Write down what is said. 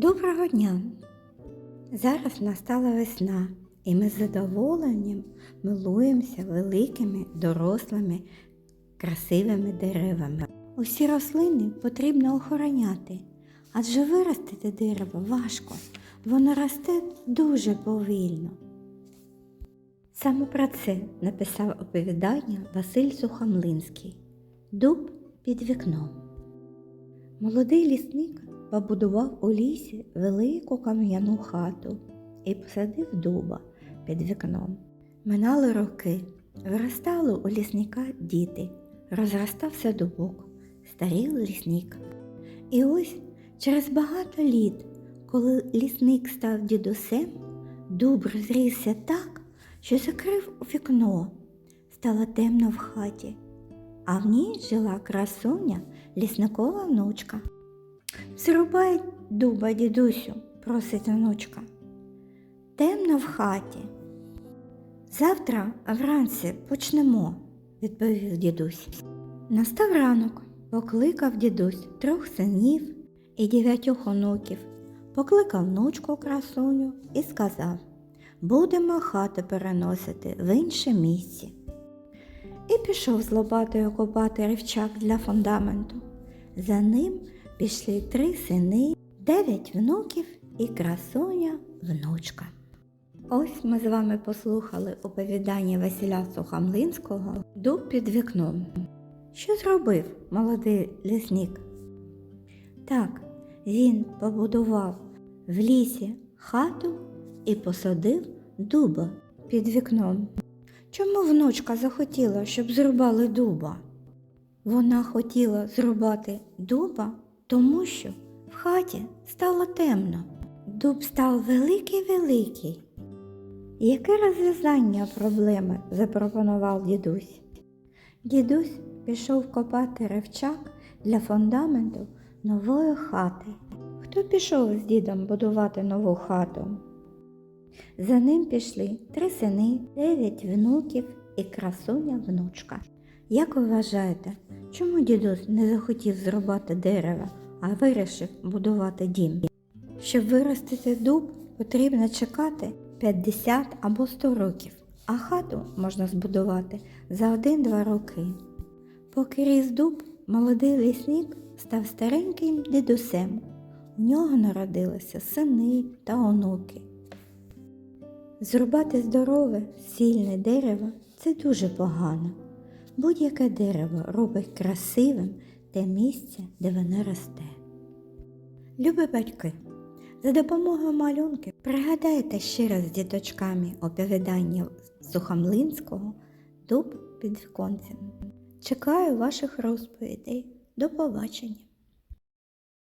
Доброго дня! Зараз настала весна, і ми з задоволенням милуємося великими, дорослими, красивими деревами. Усі рослини потрібно охороняти, адже виростити дерево важко, воно росте дуже повільно. Саме про це написав оповідання Василь Сухомлинський Дуб під вікном. Молодий лісник побудував у лісі велику кам'яну хату і посадив дуба під вікном. Минали роки, виростали у лісника діти, розростався дубок, старів лісник. І ось через багато літ, коли лісник став дідусем, дуб розрісся так, що закрив вікно. Стало темно в хаті, а в ній жила красуня лісникова внучка. Зрубай дуба, дідусю, просить онучка. Темно в хаті. Завтра вранці почнемо, відповів дідусь. Настав ранок, покликав дідусь трьох синів і дев'ятьох онуків, покликав внучку красуню і сказав Будемо хату переносити в інше місце. І пішов з лопатою копати рівчак для фундаменту. За ним пішли три сини, дев'ять внуків і красуня внучка. Ось ми з вами послухали оповідання Василя Сухомлинського Дуб під вікном. Що зробив молодий лісник? Так, він побудував в лісі хату і посадив дуба під вікном. Чому внучка захотіла, щоб зрубали дуба? Вона хотіла зрубати дуба, тому що в хаті стало темно. Дуб став великий-великий. Яке розв'язання проблеми запропонував дідусь? Дідусь пішов копати ревчак для фундаменту нової хати. Хто пішов з дідом будувати нову хату? За ним пішли три сини, дев'ять внуків і красуня внучка. Як ви вважаєте, чому дідусь не захотів зрубати дерева, а вирішив будувати дім? Щоб виростити дуб, потрібно чекати 50 або 100 років, а хату можна збудувати за 1-2 роки. Поки ріс дуб, молодий лісник став стареньким дідусем. У нього народилися сини та онуки. Зрубати здорове, сильне дерево це дуже погано. Будь-яке дерево робить красивим те місце, де воно росте. Любі батьки, за допомогою малюнки пригадайте ще раз з діточками оповідання Сухомлинського Дуб під віконцем. Чекаю ваших розповідей. До побачення!